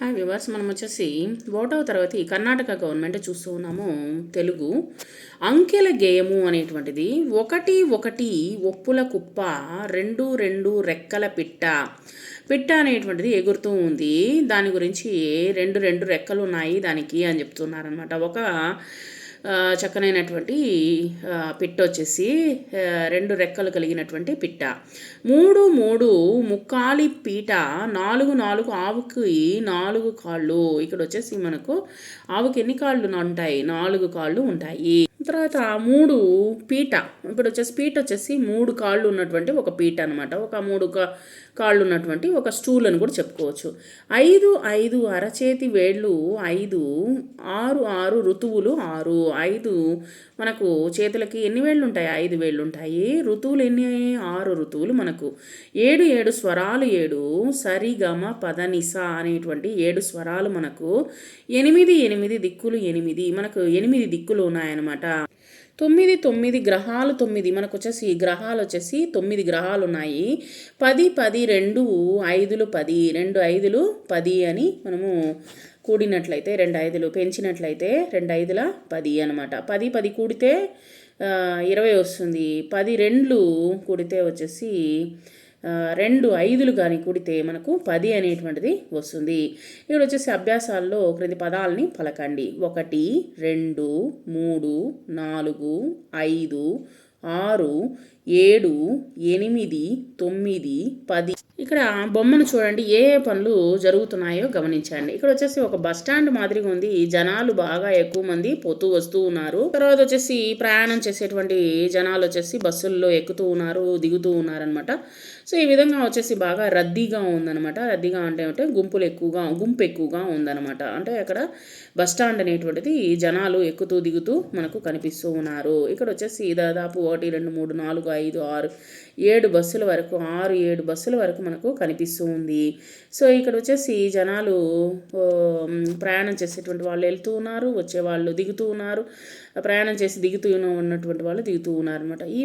Hi viewers మనం వచ్చేసి ఒకటవ తరగతి కర్ణాటక గవర్నమెంట్ చూస్తూ ఉన్నాము తెలుగు. అంకెల గేయము అనేటువంటిది ఒకటి ఒకటి ఒప్పుల కుప్ప రెండు రెండు రెక్కల పిట్ట. పిట్ట అనేటువంటిది ఎగురుతూ ఉంది. దాని గురించి రెండు రెండు రెక్కలు ఉన్నాయి దానికి అని చెప్తున్నారనమాట ఒక చక్కనైనటువంటి పిట్ట వచ్చేసి రెండు రెక్కలు కలిగినటువంటి పిట్ట. మూడు మూడు ముక్కాలి పీట నాలుగు నాలుగు ఆవుకి నాలుగు కాళ్ళు. ఇక్కడ వచ్చేసి మనకు ఆవుకి ఎన్ని కాళ్ళు ఉంటాయి? నాలుగు కాళ్ళు ఉంటాయి. తర్వాత మూడు పీట. ఇప్పుడు వచ్చేసి పీట వచ్చేసి మూడు కాళ్ళు ఉన్నటువంటి ఒక పీట అనమాట ఒక మూడు కాళ్ళు ఉన్నటువంటి ఒక స్టూల్ అని కూడా చెప్పుకోవచ్చు. ఐదు ఐదు అరచేతి వేళ్ళు ఐదు ఆరు ఆరు ఋతువులు ఆరు ఐదు మనకు చేతులకి ఎన్ని వేళ్ళు ఉంటాయి ఐదు వేళ్ళు ఉంటాయి ఋతువులు ఎన్ని? ఆరు ఋతువులు మనకు. ఏడు ఏడు స్వరాలు ఏడు సరిగమ పదనిస అనేటువంటి ఏడు స్వరాలు మనకు. ఎనిమిది ఎనిమిది దిక్కులు ఎనిమిది మనకు ఎనిమిది దిక్కులు ఉన్నాయన్నమాట. తొమ్మిది తొమ్మిది గ్రహాలు తొమ్మిది. మనకు వచ్చేసి గ్రహాలు వచ్చేసి తొమ్మిది గ్రహాలు ఉన్నాయి పది పది రెండు ఐదులు పది. రెండు ఐదులు పది అని మనము కూడినట్లయితే రెండు ఐదులు పెంచినట్లయితే రెండు ఐదుల పది అనమాట పది పది కూడితే ఇరవై వస్తుంది. పది రెండ్లు కూడితే వచ్చేసి రెండు ఐదులు కానీ కూడితే మనకు పది అనేటువంటిది వస్తుంది. ఇక్కడ వచ్చేసి అభ్యాసాల్లో క్రింది పదాలని పలకండి. ఒకటి రెండు మూడు నాలుగు ఐదు ఆరు ఏడు ఎనిమిది తొమ్మిది పది. ఇక్కడ బొమ్మను చూడండి ఏ ఏ పనులు జరుగుతున్నాయో గమనించండి. ఇక్కడ వచ్చేసి ఒక బస్ స్టాండ్ మాదిరిగా ఉంది. జనాలు బాగా ఎక్కువ మంది పోతూ వస్తూ ఉన్నారు. తర్వాత వచ్చేసి ప్రయాణం చేసేటువంటి జనాలు వచ్చేసి బస్సుల్లో ఎక్కుతూ ఉన్నారు దిగుతూ ఉన్నారనమాట సో ఈ విధంగా వచ్చేసి బాగా రద్దీగా ఉందనమాట రద్దీగా అంటే అంటే గుంపులు ఎక్కువగా గుంపు ఎక్కువగా ఉందనమాట అంటే అక్కడ బస్ స్టాండ్ అనేటువంటిది జనాలు ఎక్కుతూ దిగుతూ మనకు కనిపిస్తూ ఉన్నారు. ఇక్కడ వచ్చేసి దాదాపు ఒకటి రెండు మూడు నాలుగు ఐదు ఆరు ఏడు బస్సుల వరకు ఆరు ఏడు బస్సుల వరకు మనకు కనిపిస్తూ ఉంది. సో ఇక్కడ వచ్చేసి జనాలు ప్రయాణం చేసేటువంటి వాళ్ళు వెళ్తూ ఉన్నారు వచ్చే వాళ్ళు దిగుతూ ఉన్నారు. ప్రయాణం చేసి దిగుతూ ఉన్నటువంటి వాళ్ళు దిగుతూ ఉన్నారు అనమాట ఈ